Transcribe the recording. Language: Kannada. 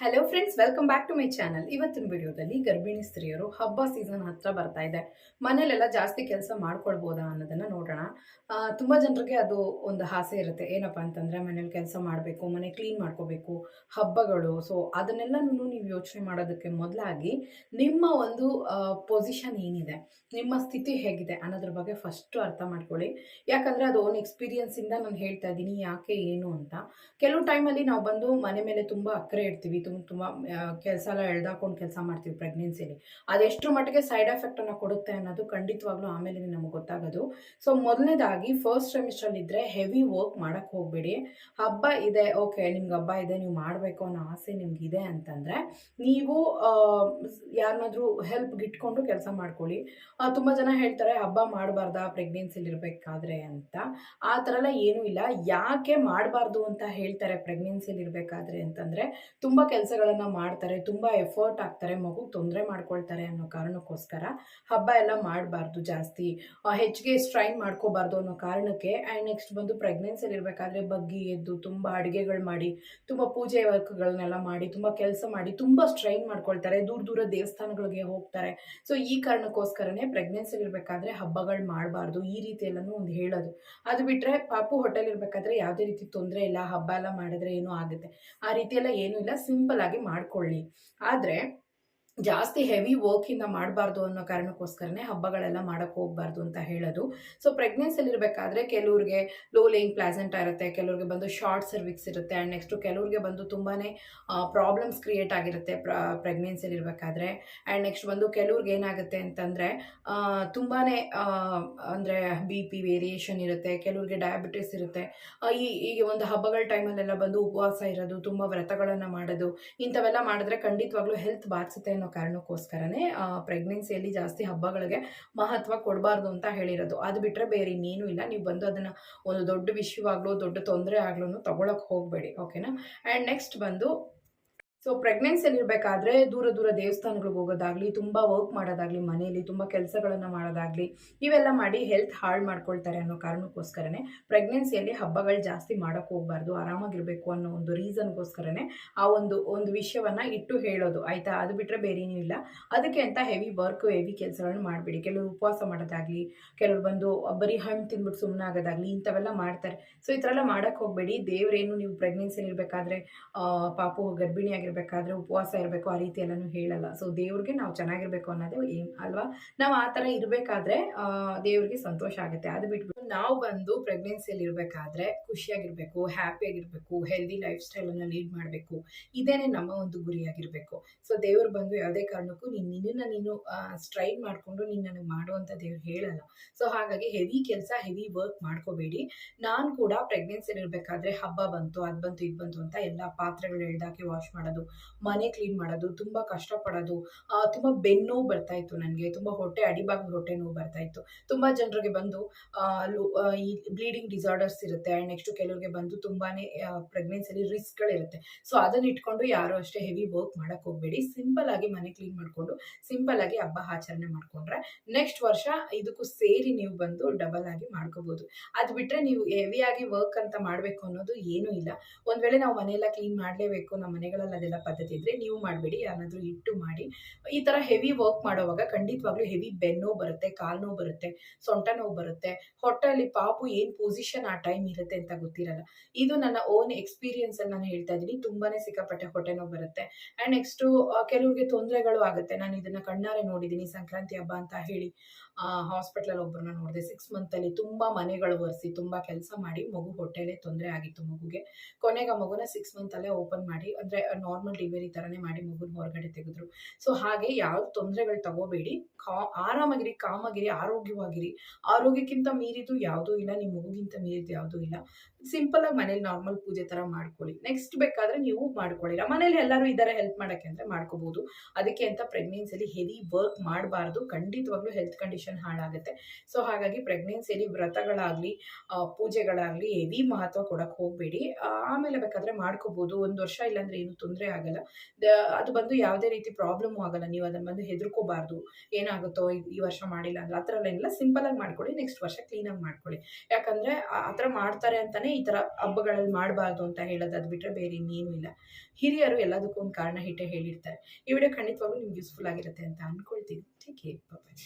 Hello friends welcome back to my channel ಇವತ್ತಿನ ವಿಡಿಯೋದಲ್ಲಿ ಗರ್ಭಿಣಿ ಸ್ತ್ರೀಯರು ಹಬ್ಬ ಸೀಸನ್ ಹತ್ರ ಬರ್ತಾ ಇದೆ. ಮನೇಲೆಲ್ಲ ಜಾಸ್ತಿ ಕೆಲಸ ಮಾಡ್ಕೊಳ್ಬೋದಾ ಅನ್ನೋದನ್ನ ನೋಡೋಣ. ತುಂಬ ಜನರಿಗೆ ಅದು ಒಂದು ಆಸೆ ಇರುತ್ತೆ. ಏನಪ್ಪಾ ಅಂತಂದ್ರೆ ಮನೇಲಿ ಕೆಲಸ ಮಾಡಬೇಕು, ಮನೆ ಕ್ಲೀನ್ ಮಾಡ್ಕೋಬೇಕು, ಹಬ್ಬಗಳು. ಸೊ ಅದನ್ನೆಲ್ಲನೂ ನೀವು ಯೋಚನೆ ಮಾಡೋದಕ್ಕೆ ಮೊದಲಾಗಿ ನಿಮ್ಮ ಒಂದು ಪೊಸಿಷನ್ ಏನಿದೆ? ನಿಮ್ಮ ಸ್ಥಿತಿ ಹೇಗಿದೆ ಅನ್ನೋದ್ರ ಬಗ್ಗೆ ಫಸ್ಟ್ ಅರ್ಥ ಮಾಡ್ಕೊಳ್ಳಿ. ಯಾಕಂದ್ರೆ ಅದು ಓನ್ ಎಕ್ಸ್ಪೀರಿಯನ್ಸ್ ಇಂದ ನಾನು ಹೇಳ್ತಾ ಇದ್ದೀನಿ, ಯಾಕೆ ಏನು ಅಂತ. ಕೆಲವು ಟೈಮಲ್ಲಿ ನಾವು ಬಂದು ಮನೆ ಮೇಲೆ ತುಂಬ ಅಕ್ಕರೆ ಇಡ್ತೀವಿ ತುಂಬ ತುಂಬ ಕೆಲಸ ಎಲ್ಲ ಎಳ್ದಾಕೊಂಡು ಕೆಲಸ ಮಾಡ್ತೀವಿ ಪ್ರೆಗ್ನೆನ್ಸಿಲಿ ಅದೆಷ್ಟು ಮಟ್ಟಿಗೆ ಸೈಡ್ ಎಫೆಕ್ಟನ್ನು ಕೊಡುತ್ತೆ ಅನ್ನೋದು ಖಂಡಿತವಾಗ್ಲೂ ಆಮೇಲೆ ನಮಗೆ ಗೊತ್ತಾಗೋದು. ಸೊ ಮೊದಲನೇದಾಗಿ ಫಸ್ಟ್ ಸೆಮಿಸ್ಟ್ರಲ್ಲಿ ಇದ್ರೆ ಹೆವಿ ವರ್ಕ್ ಮಾಡೋಕ್ಕೆ ಹೋಗಬೇಡಿ. ಹಬ್ಬ ಇದೆ ಓಕೆ ನಿಮ್ಗೆ ಹಬ್ಬ ಇದೆ, ನೀವು ಮಾಡಬೇಕು ಅನ್ನೋ ಆಸೆ ನಿಮ್ಗೆ ಇದೆ ಅಂತಂದರೆ, ನೀವು ಯಾರನ್ನಾದ್ರೂ ಹೆಲ್ಪ್ಗೆ ಇಟ್ಕೊಂಡು ಕೆಲಸ ಮಾಡ್ಕೊಳ್ಳಿ. ತುಂಬ ಜನ ಹೇಳ್ತಾರೆ, ಹಬ್ಬ ಮಾಡಬಾರ್ದಾ ಪ್ರೆಗ್ನೆನ್ಸಿಲಿ ಇರ್ಬೇಕಾದ್ರೆ ಅಂತ. ಆ ಥರ ಎಲ್ಲ ಏನೂ ಇಲ್ಲ. ಯಾಕೆ ಮಾಡಬಾರ್ದು ಅಂತ ಹೇಳ್ತಾರೆ ಪ್ರೆಗ್ನೆನ್ಸಿಲಿ ಇರ್ಬೇಕಾದ್ರೆ ಅಂತಂದರೆ, ತುಂಬ ಕೆಲಸಗಳನ್ನು ಮಾಡ್ತಾರೆ, ತುಂಬ ಎಫರ್ಟ್ ಹಾಕ್ತಾರೆ, ಮಗು ತೊಂದರೆ ಮಾಡ್ಕೊಳ್ತಾರೆ ಅನ್ನೋ ಕಾರಣಕ್ಕೋಸ್ಕರ ಹಬ್ಬ ಎಲ್ಲ ಮಾಡಬಾರ್ದು ಜಾಸ್ತಿ. ಹೆಚ್ಚಿಗೆ ಸ್ಟ್ರೈನ್ ಮಾಡ್ಕೋಬಾರ್ದು ಅನ್ನೋ ಕಾರಣಕ್ಕೆ ಆ್ಯಂಡ್ ನೆಕ್ಸ್ಟ್ ಬಂದು ಪ್ರೆಗ್ನೆನ್ಸಿಯಲ್ಲಿ ಇರಬೇಕಾದ್ರೆ ಬಗ್ಗಿ ಎದ್ದು ತುಂಬ ಅಡುಗೆಗಳು ಮಾಡಿ, ತುಂಬ ಪೂಜೆ ವರ್ಕ್ಗಳನ್ನೆಲ್ಲ ಮಾಡಿ, ತುಂಬ ಕೆಲಸ ಮಾಡಿ, ತುಂಬ ಸ್ಟ್ರೈನ್ ಮಾಡ್ಕೊಳ್ತಾರೆ, ದೂರ ದೂರ ದೇವಸ್ಥಾನಗಳಿಗೆ ಹೋಗ್ತಾರೆ. ಸೊ ಈ ಕಾರಣಕ್ಕೋಸ್ಕರನೇ ಪ್ರೆಗ್ನೆನ್ಸಿಲಿ ಇರಬೇಕಾದ್ರೆ ಹಬ್ಬಗಳು ಮಾಡಬಾರ್ದು, ಈ ರೀತಿ ಎಲ್ಲನೂ ಒಂದು ಹೇಳೋದು. ಅದು ಬಿಟ್ಟರೆ ಪಾಪು ಹೋಟೆಲ್ ಇರಬೇಕಾದ್ರೆ ಯಾವುದೇ ರೀತಿ ತೊಂದರೆ ಇಲ್ಲ, ಹಬ್ಬ ಎಲ್ಲ ಮಾಡಿದ್ರೆ ಏನೂ ಆಗುತ್ತೆ. ಆ ರೀತಿ ಎಲ್ಲ ಏನೂ ಇಲ್ಲ ಸಿಂಪಲ್ ಆಗಿ ಮಾಡ್ಕೊಳ್ಳಿ. ಆದರೆ ಜಾಸ್ತಿ ಹೆವಿ ವರ್ಕಿಂದ ಮಾಡಬಾರ್ದು ಅನ್ನೋ ಕಾರಣಕ್ಕೋಸ್ಕರನೇ ಹಬ್ಬಗಳೆಲ್ಲ ಮಾಡೋಕ್ಕೆ ಹೋಗಬಾರ್ದು ಅಂತ ಹೇಳೋದು. ಸೊ ಪ್ರೆಗ್ನೆನ್ಸಿಲಿ ಇರಬೇಕಾದ್ರೆ ಕೆಲವ್ರಿಗೆ ಲೋ ಲೇಯಿಂಗ್ ಪ್ಲಾಸೆಂಟ್ ಇರುತ್ತೆ, ಕೆಲವ್ರಿಗೆ ಬಂದು ಶಾರ್ಟ್ ಸರ್ವಿಕ್ಸ್ ಇರುತ್ತೆ ಆ್ಯಂಡ್ ನೆಕ್ಸ್ಟು ಕೆಲವ್ರಿಗೆ ಬಂದು ತುಂಬಾ ಪ್ರಾಬ್ಲಮ್ಸ್ ಕ್ರಿಯೇಟ್ ಆಗಿರುತ್ತೆ ಪ್ರ ಪ್ರೆಗ್ನೆನ್ಸಿಲಿ ಇರಬೇಕಾದ್ರೆ. ಆ್ಯಂಡ್ ನೆಕ್ಸ್ಟ್ ಬಂದು ಕೆಲವ್ರಿಗೆ ಏನಾಗುತ್ತೆ ಅಂತಂದರೆ ತುಂಬಾ ಅಂದರೆ ಬಿ ಪಿ ವೇರಿಯೇಷನ್ ಇರುತ್ತೆ, ಕೆಲವ್ರಿಗೆ ಡಯಾಬಿಟಿಸ್ ಇರುತ್ತೆ. ಈ, ಈಗ ಒಂದು ಹಬ್ಬಗಳ ಟೈಮಲ್ಲೆಲ್ಲ ಬಂದು ಉಪವಾಸ ಇರೋದು, ತುಂಬ ವ್ರತಗಳನ್ನು ಮಾಡೋದು, ಇಂಥವೆಲ್ಲ ಮಾಡಿದ್ರೆ ಖಂಡಿತವಾಗ್ಲೂ ಹೆಲ್ತ್ ಬಾಧಿಸುತ್ತೆ ಕಾರಣಕ್ಕೋಸ್ಕರನೇ ಪ್ರೆಗ್ನೆನ್ಸಿಯಲ್ಲಿ ಜಾಸ್ತಿ ಹಬ್ಬಗಳಿಗೆ ಮಹತ್ವ ಕೊಡಬಾರ್ದು ಅಂತ ಹೇಳಿರೋದು. ಅದು ಬಿಟ್ಟರೆ ಬೇರೆ ಇನ್ನೇನು ಇಲ್ಲ. ನೀವು ಬಂದು ಅದನ್ನು ಒಂದು ದೊಡ್ಡ ವಿಷಯವಾಗ್ಲೂ ದೊಡ್ಡ ತೊಂದರೆ ಆಗ್ಲೂ ತಗೊಳಕ್ಕೆ ಹೋಗಬೇಡಿ ಓಕೆನಾ ಆ್ಯಂಡ್ ನೆಕ್ಸ್ಟ್ ಬಂದು ಸೊ ಪ್ರೆಗ್ನೆನ್ಸಿಯಲ್ಲಿ ಇರಬೇಕಾದ್ರೆ ದೂರ ದೂರ ದೇವಸ್ಥಾನಗಳಿಗೆ ಹೋಗೋದಾಗ್ಲಿ, ತುಂಬ ವರ್ಕ್ ಮಾಡೋದಾಗ್ಲಿ, ಮನೆಯಲ್ಲಿ ತುಂಬ ಕೆಲಸಗಳನ್ನು ಮಾಡೋದಾಗ್ಲಿ, ಇವೆಲ್ಲ ಮಾಡಿ ಹೆಲ್ತ್ ಹಾಳು ಮಾಡ್ಕೊಳ್ತಾರೆ ಅನ್ನೋ ಕಾರಣಕ್ಕೋಸ್ಕರನೇ ಪ್ರೆಗ್ನೆನ್ಸಿಯಲ್ಲಿ ಹಬ್ಬಗಳು ಜಾಸ್ತಿ ಮಾಡೋಕ್ಕೆ ಹೋಗಬಾರ್ದು, ಆರಾಮಾಗಿರಬೇಕು ಅನ್ನೋ ಒಂದು ರೀಸನ್ಗೋಸ್ಕರನೇ ಆ ಒಂದು ಒಂದು ವಿಷಯವನ್ನು ಇಟ್ಟು ಹೇಳೋದು. ಆಯಿತಾ? ಅದು ಬಿಟ್ಟರೆ ಬೇರೆ ಏನೂ ಇಲ್ಲ. ಅದಕ್ಕೆ ಅಂತ ಹೆವಿ ವರ್ಕ್ ಹೆವಿ ಕೆಲಸಗಳನ್ನ ಮಾಡಬೇಡಿ. ಕೆಲವರು ಉಪವಾಸ ಮಾಡೋದಾಗಲಿ, ಕೆಲವರು ಬಂದು ಬರೀ ಹಣ್ಣು ತಿಂದ್ಬಿಟ್ಟು ಸುಮ್ಮನೆ ಆಗೋದಾಗಲಿ, ಇಂಥವೆಲ್ಲ ಮಾಡ್ತಾರೆ. ಸೊ ಈ ಥರ ಎಲ್ಲ ಮಾಡೋಕ್ಕೆ ಹೋಗಬೇಡಿ. ದೇವರೇನು ನೀವು ಪ್ರೆಗ್ನೆನ್ಸಿಯಲ್ಲಿ ಇರಬೇಕಾದ್ರೆ ಪಾಪು ಗರ್ಭಿಣಿ ಆಗಿರಬೇಕಾದ್ರೆ ಉಪವಾಸ ಇರಬೇಕು, ಆ ರೀತಿ ಎಲ್ಲನೂ ಹೇಳಲ್ಲ. ಸೊ ದೇವ್ರಿಗೆ ನಾವು ಚೆನ್ನಾಗಿರ್ಬೇಕು ಅನ್ನೋದೇ ಅಲ್ವಾ? ನಾವು ಆ ಥರ ಇರಬೇಕಾದ್ರೆ ದೇವ್ರಿಗೆ ಸಂತೋಷ ಆಗುತ್ತೆ. ಅದು ಬಿಟ್ಬಿಟ್ಟು ನಾವು ಬಂದು ಪ್ರೆಗ್ನೆನ್ಸಿಯಲ್ಲಿ ಇರಬೇಕಾದ್ರೆ ಖುಷಿಯಾಗಿರಬೇಕು ಹ್ಯಾಪಿಯಾಗಿರಬೇಕು ಹೆಲ್ದಿ ಲೈಫ್ ಸ್ಟೈಲನ್ನು ಲೀಡ್ ಮಾಡಬೇಕು. ಇದೇನೆ ನಮ್ಮ ಒಂದು ಗುರಿಯಾಗಿರಬೇಕು. ಸೊ ದೇವರು ಬಂದು ಯಾವುದೇ ಕಾರಣಕ್ಕೂ ನೀನು ನಿನ್ನನ್ನು ನೀನು ಸ್ಟ್ರೈನ್ ಮಾಡಿಕೊಂಡು ನೀನು ನನಗೆ ಮಾಡುವಂಥ ದೇವ್ರು ಹೇಳಲ್ಲ. ಸೊ ಹಾಗಾಗಿ ಹೆವಿ ಕೆಲಸ ಹೆವಿ ವರ್ಕ್ ಮಾಡ್ಕೋಬೇಡಿ. ನಾನು ಕೂಡ ಪ್ರೆಗ್ನೆನ್ಸಿಯಲ್ಲಿ ಇರಬೇಕಾದ್ರೆ ಹಬ್ಬ ಬಂತು, ಅದು ಬಂತು, ಇದು ಬಂತು ಅಂತ ಎಲ್ಲ ಪಾತ್ರೆಗಳು ಎಳ್ದಾಕಿ ವಾಶ್ ಮಾಡೋದು, ಮನೆ ಕ್ಲೀನ್ ಮಾಡೋದು, ತುಂಬ ಕಷ್ಟಪಡೋದು ತುಂಬ ಬೆನ್ನು ಬರ್ತಾ ಇತ್ತು ನನಗೆ, ತುಂಬ ಹೊಟ್ಟೆ ಅಡಿಭಾಗದ ಹೊಟ್ಟೆ ನೋವು ಬರ್ತಾ ಇತ್ತು. ತುಂಬ ಜನರಿಗೆ ಬಂದು ಆ, ಈ ಬ್ಲೀಡಿಂಗ್ ಡಿಸಾರ್ಡರ್ಸ್ ಇರುತ್ತೆ. ಆ್ಯಂಡ್ ನೆಕ್ಸ್ಟು ಕೆಲವ್ರಿಗೆ ಬಂದು ತುಂಬಾ ಪ್ರೆಗ್ನೆನ್ಸಿಲಿ ರಿಸ್ಕ್ಗಳಿರುತ್ತೆ ಸೊ ಅದನ್ನ ಇಟ್ಕೊಂಡು ಯಾರು ಅಷ್ಟೇ ಹೆವಿ ವರ್ಕ್ ಮಾಡೋಕ್ಕೆ ಹೋಗಬೇಡಿ. ಸಿಂಪಲ್ ಆಗಿ ಮನೆ ಕ್ಲೀನ್ ಮಾಡಿಕೊಂಡು ಸಿಂಪಲ್ ಆಗಿ ಹಬ್ಬ ಆಚರಣೆ ಮಾಡ್ಕೊಂಡ್ರೆ ನೆಕ್ಸ್ಟ್ ವರ್ಷ ಇದಕ್ಕೂ ಸೇರಿ ನೀವು ಬಂದು ಡಬಲ್ ಆಗಿ ಮಾಡ್ಕೋಬಹುದು ಅದು ಬಿಟ್ರೆ ನೀವು ಹೆವಿಯಾಗಿ ವರ್ಕ್ ಅಂತ ಮಾಡಬೇಕು ಅನ್ನೋದು ಏನೂ ಇಲ್ಲ. ಒಂದ್ ವೇಳೆ ನಾವು ಮನೆಯೆಲ್ಲ ಕ್ಲೀನ್ ಮಾಡಲೇಬೇಕು ನಮ್ಮ ಮನೆಗಳಲ್ಲಿ ಅದೆಲ್ಲ ಪದ್ಧತಿ ಇದ್ರೆ ನೀವು ಮಾಡಬೇಡಿ. ಯಾರಾದ್ರೂ ಇಟ್ಟು ಮಾಡಿ. ಈ ತರ ಹೆವಿ ವರ್ಕ್ ಮಾಡೋವಾಗ ಖಂಡಿತವಾಗ್ಲೂ ಹೆವಿ ಬೆನ್ನೋ ಬರುತ್ತೆ ಕಾಲು ನೋವು ಬರುತ್ತೆ ಸೊಂಟ ನೋವು ಬರುತ್ತೆ ಹೊಟ್ಟೆಯಲ್ಲಿ ಪಾಪು ಏನ್ ಪೊಸಿಷನ್ ಆ ಟೈಮ್ ಇರುತ್ತೆ ಅಂತ ಗೊತ್ತಿರಲ್ಲ. ಇದು ನನ್ನ ಓನ್ ಎಕ್ಸ್ಪೀರಿಯನ್ಸ್ ಅಲ್ಲಿ ನಾನು ಹೇಳ್ತಾ ಇದ್ದೀನಿ. ತುಂಬಾನೇ ಸಿಕ್ಕಾಪಟ್ಟೆ ಹೊಟ್ಟೆನೋ ಬರುತ್ತೆ. ಅಂಡ್ ನೆಕ್ಸ್ಟ್ ಕೆಲವ್ರಿಗೆ ತೊಂದರೆಗಳು ಆಗುತ್ತೆ. ನಾನು ಇದನ್ನ ಕಣ್ಣಾರೆ ನೋಡಿದೀನಿ ಸಂಕ್ರಾಂತಿ ಹಬ್ಬ ಅಂತ ಹೇಳಿ. ಹಾಸ್ಪಿಟ್ಲಲ್ಲಿ ಒಬ್ಬರನ್ನ ನೋಡಿದೆ. ಸಿಕ್ಸ್ ಅಲ್ಲಿ ತುಂಬಾ ಮನೆಗಳು ಒರೆಸಿ, ತುಂಬಾ ಕೆಲಸ ಮಾಡಿ ಮಗು ಹೊಟ್ಟೆಲೆ ತೊಂದರೆ ಆಗಿತ್ತು ಮಗುಗೆ. ಕೊನೆಗೆ ಆ ಮಗುನ ಸಿಕ್ಸ್ ಮಂತ್ ಅಲ್ಲೇ ಓಪನ್ ಮಾಡಿ, ಅಂದ್ರೆ ನಾರ್ಮಲ್ ಡಿಲಿವರಿ ತರನೇ ಮಾಡಿ ಮಗುನ ಹೊರಗಡೆ ತೆಗೆದ್ರು. ಸೊ ಹಾಗೆ ಯಾವ ತೊಂದರೆಗಳು ತಗೋಬೇಡಿ. ಕಾ, ಆರಾಮಾಗಿರಿ, ಕಾಮಾಗಿರಿ, ಆರೋಗ್ಯವಾಗಿರಿ. ಆರೋಗ್ಯಕ್ಕಿಂತ ಮೀರಿದ್ದು ಯಾವುದೂ ಇಲ್ಲ ನಿಮ್ಮ ಮಗುಗಿಂತ ಮೀರಿದ್ದು ಯಾವುದೂ ಇಲ್ಲ. ಸಿಂಪಲ್ ಆಗಿ ಮನೇಲಿ ನಾರ್ಮಲ್ ಪೂಜೆ ತರ ಮಾಡ್ಕೊಳ್ಳಿ. ನೆಕ್ಸ್ಟ್ ಬೇಕಾದ್ರೆ ನೀವು ಮಾಡ್ಕೊಳ್ಳಿಲ್ಲ ಮನೇಲಿ ಎಲ್ಲರೂ ಇದ್ದಾರೆ ಹೆಲ್ಪ್ ಮಾಡಕ್ಕೆ ಅಂದ್ರೆ ಮಾಡ್ಕೋಬಹುದು ಅದಕ್ಕೆ ಅಂತ ಪ್ರೆಗ್ನೆನ್ಸಿಯಲ್ಲಿ ಹೆವಿ ವರ್ಕ್ ಮಾಡಬಾರ್ದು. ಖಂಡಿತವಾಗ್ಲೂ ಹೆಲ್ತ್ ಕಂಡೀಷನ್ ಹಾಳಾಗುತ್ತೆ. ಸೊ ಹಾಗಾಗಿ ಪ್ರೆಗ್ನೆನ್ಸಿಯಲ್ಲಿ ವ್ರತಗಳಾಗ್ಲಿ ಪೂಜೆಗಳಾಗ್ಲಿ ಹೆವಿ ಮಹತ್ವ ಕೊಡಕ್ಕೆ ಹೋಗಬೇಡಿ. ಆಮೇಲೆ ಬೇಕಾದ್ರೆ ಮಾಡ್ಕೋಬಹುದು ಒಂದು ವರ್ಷ ಇಲ್ಲಾಂದ್ರೆ ಏನು ತೊಂದರೆ ಆಗಲ್ಲ. ಅದು ಬಂದು ಯಾವುದೇ ರೀತಿ ಪ್ರಾಬ್ಲಮ್ ಆಗಲ್ಲ. ನೀವು ಅದನ್ನ ಬಂದು ಹೆದರ್ಕೋಬಾರ್ದು. ಏನಾಗುತ್ತೋ ಈ- ವರ್ಷ ಮಾಡಿಲ್ಲ ಅಂದ್ರೆ ಆ ಥರ ಎಲ್ಲ ಸಿಂಪಲ್ ಆಗಿ ಮಾಡ್ಕೊಳ್ಳಿ. ನೆಕ್ಸ್ಟ್ ವರ್ಷ ಕ್ಲೀನ್ ಆಗಿ ಮಾಡ್ಕೊಳ್ಳಿ. ಯಾಕಂದ್ರೆ ಆ ಥರ ಮಾಡ್ತಾರೆ ಅಂತಲೇ ಕಾರಣನೇ ಈ ಥರ ಹಬ್ಬಗಳಲ್ಲಿ ಮಾಡಬಾರ್ದು ಅಂತ ಹೇಳೋದು ಅದು ಬಿಟ್ಟರೆ ಬೇರೆ ಇನ್ನೇನು ಇಲ್ಲ. ಹಿರಿಯರು ಎಲ್ಲದಕ್ಕೂ ಒಂದು ಕಾರಣ ಹಿಟ್ಟೆ ಹೇಳಿರ್ತಾರೆ. ಈ ವಿಡಿಯೋ ಖಂಡಿತವಾಗ್ಲೂ ನಿಮ್ಗೆ ಯೂಸ್ಫುಲ್ ಆಗಿರುತ್ತೆ ಅಂತ ಅಂದ್ಕೊಳ್ತೀನಿ ಟೇಕ್ ಕೇರ್ ಬಾಯ್